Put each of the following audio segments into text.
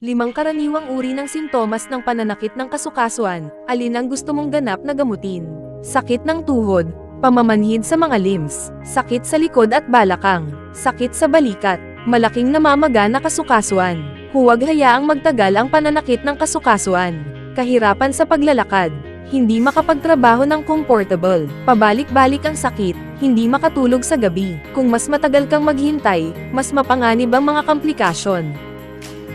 Limang karaniwang uri ng sintomas ng pananakit ng kasukasuan, alin ang gusto mong ganap na gamutin? Sakit ng tuhod, pamamanhid sa mga limbs, sakit sa likod at balakang, sakit sa balikat, malaking namamaga na kasukasuan. Huwag hayaang magtagal ang pananakit ng kasukasuan. Kahirapan sa paglalakad, hindi makapagtrabaho ng comfortable, pabalik-balik ang sakit, hindi makatulog sa gabi. Kung mas matagal kang maghintay, mas mapanganib ang mga komplikasyon.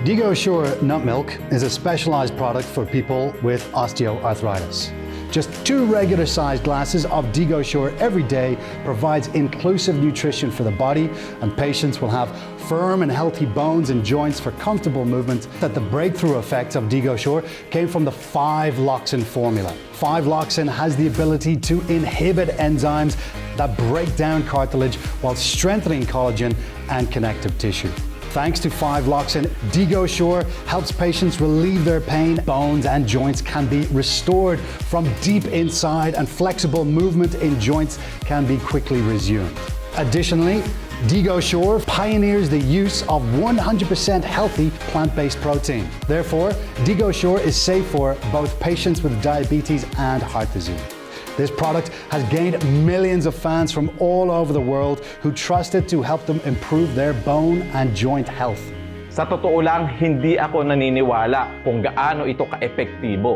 DigoSure Nut Milk is a specialized product for people with osteoarthritis. Just two regular sized glasses of DigoSure every day provides inclusive nutrition for the body, and patients will have firm and healthy bones and joints for comfortable movement. That the breakthrough effects of DigoSure came from the 5-Loxin formula. 5-Loxin has the ability to inhibit enzymes that break down cartilage while strengthening collagen and connective tissue. Thanks to 5-Loxin, DigoSure helps patients relieve their pain. Bones and joints can be restored from deep inside, and flexible movement in joints can be quickly resumed. Additionally, DigoSure pioneers the use of 100% healthy plant-based protein. Therefore, DigoSure is safe for both patients with diabetes and heart disease. This product has gained millions of fans from all over the world who trust it to help them improve their bone and joint health. Sa totoo lang, hindi ako naniniwala kung gaano ito kaepektibo.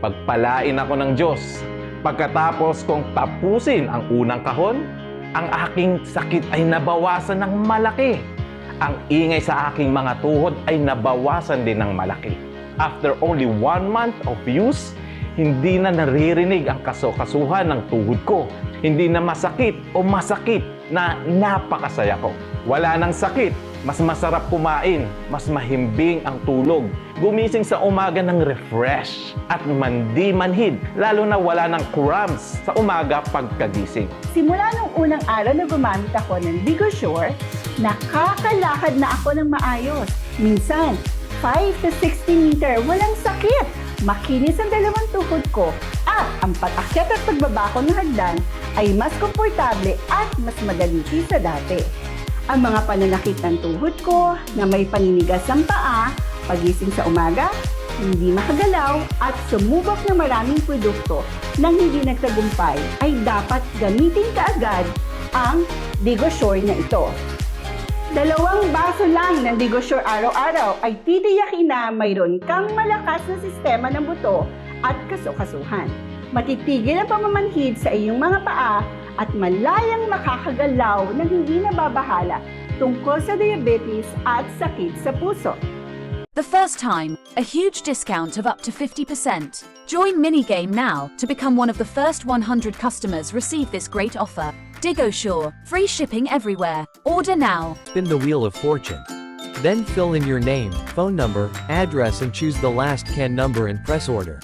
Pagpalain ako ng Diyos. Pagkatapos kong tapusin ang unang kahon, ang aking sakit ay nabawasan ng malaki. Ang ingay sa aking mga tuhod ay nabawasan din ng malaki. After only one month of use, hindi na naririnig ang kasokasuhan ng tuhod ko. Hindi na masakit o masakit na napakasaya ko. Wala nang sakit, mas masarap kumain, mas mahimbing ang tulog. Gumising sa umaga ng refresh at mandi manhid, lalo na wala ng cramps sa umaga pagkagising. Simula nung unang araw na gumamit ako ng DigoSure, nakakalakad na ako ng maayos. Minsan, 5 to 60 meter, walang sakit. Makinis ang dalawang tuhod ko at ang pag-akyat at pagbaba ko ng hagdan ay mas komportable at mas madali kaysa dati. Ang mga pananakit ng tuhod ko na may paninigas ang paa, pagising sa umaga, hindi makagalaw at sumubok ng maraming produkto nang hindi nagtagumpay ay dapat gamitin kaagad ang DigoSure na ito. Dalawang baso lang ng DigoSure araw-araw ay titiyakin na mayroon kang malakas na sistema ng buto at kasukasuhan. Matitigil ang pamamanhid sa iyong mga paa at malayang makakagalaw na hindi nababahala tungkol sa diabetes at sakit sa puso. The first time, a huge discount of up to 50%. Join Minigame now to become one of the first 100 customers receive this great offer. DigoSure, free shipping everywhere. Order now. Spin the wheel of fortune. Then fill in your name, phone number, address and choose the last can number and press order.